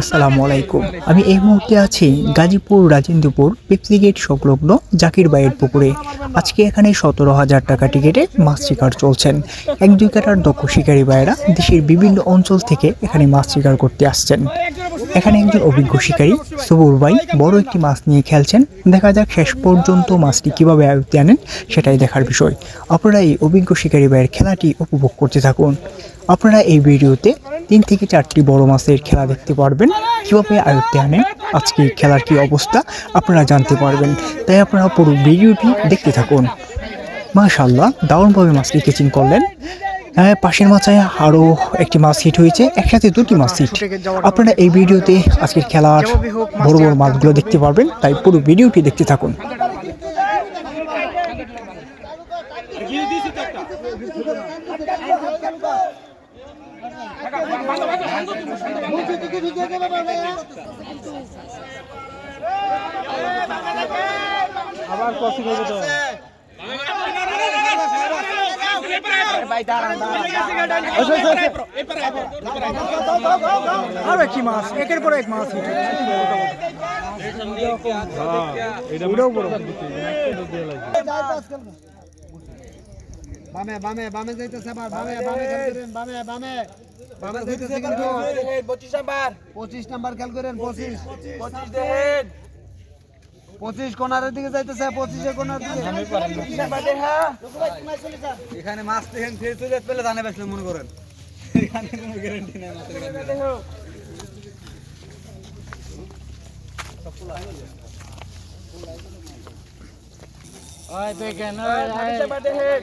আসসালামু আলাইকুম। আমি এই মুহূর্তে আছি গাজীপুর রাজেন্দ্রপুর পেপসি গেট সংলগ্ন জাকির বাইয়ের পুকুরে। আজকে এখানে সতেরো হাজার টাকা টিকিটে মাছ শিকার চলছেন। এক দুই কাটার দক্ষ শিকারী ভাইয়েরা দেশের বিভিন্ন অঞ্চল থেকে এখানে মাছ শিকার করতে আসছেন। এখানে একজন অভিজ্ঞ শিকারী, সবুর ভাই, বড় একটি মাছ নিয়ে খেলছেন। দেখা যাক শেষ পর্যন্ত মাছটি কীভাবে আয়ত্তে আনেন, সেটাই দেখার বিষয়। আপনারা এই অভিজ্ঞ শিকারী ভাইয়ের খেলাটি উপভোগ করতে থাকুন। আপনারা এই ভিডিওতে তিন থেকে চারটি বড় মাছের খেলা দেখতে পারবেন, কীভাবে আয়ত্তে আনেন, আজকে খেলার কি অবস্থা, আপনারা জানতে পারবেন। তাই আপনারা পুরো ভিডিওটি দেখতে থাকুন। মাশাল্লাহ দারুণভাবে মাছটি কেচিং করলেন। পাশের মাথায় আরও একটি মাছ হিট হয়েছে, একসাথে দুটি মাছ হিট আপনারা এই ভিডিওতে আজকের খেলার বড় বড় মাছগুলো দেখতে পারবেন, তাই পুরো ভিডিওটি দেখতে থাকুন। আরও একটি মাছ একের পর এক মাছ বামে বামে বামে যাইতেছে আবার বামে বামে বামে বামে বামে যাইতেছে কিন্তু 25 নাম্বার 25 নাম্বার খেল করেন 25 25 দেখেন 25 কোনারের দিকে যাইতেছে 25 এর কোনার দিকে এখানে মাছ দেখেন ফের চলে পেলে জানে বেসলে মনে করেন। এখানে কোনো গ্যারান্টি নাই মাছের দেখো ওই দেখেন 26 নাম্বার দেখেন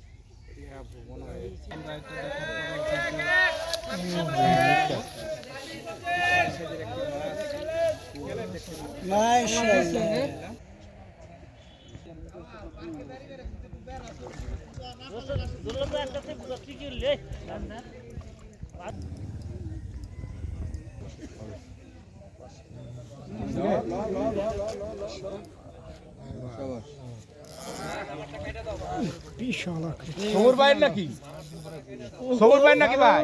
Maşallah. Yavaş. বিশাল সবুর ভাই নাকি? সবুর ভাই নাকি ভাই?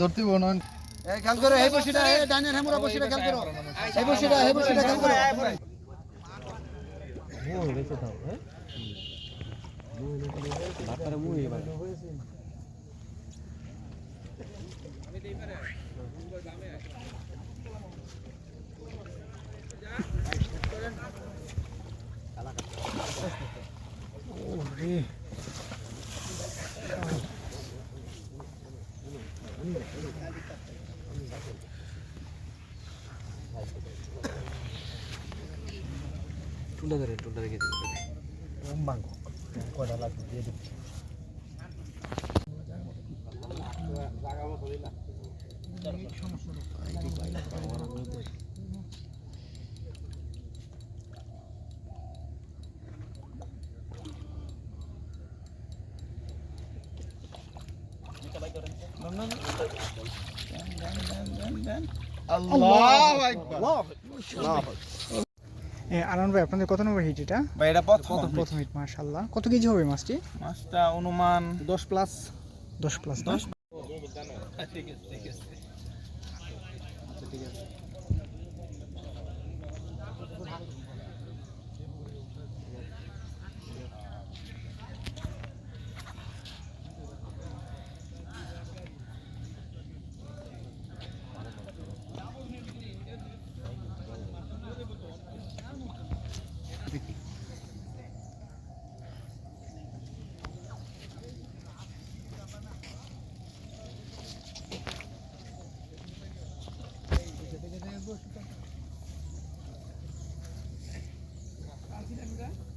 ধরতে বনন এই খেল করো এই বসিটা এই ডানের হেমুরা বসিটা খেল করো। এই বসিটা এই বসিটা খেল করো। আল্লাহু আকবার এ, আনন্দ ভাই আপনাদের কত নম্বর হিট এটা? ভাই এটা প্রথম প্রথম হিট কত কেজি হবে মাছটি? মাছটা অনুমান দশ প্লাস দশ প্লাস দশ। Thank you.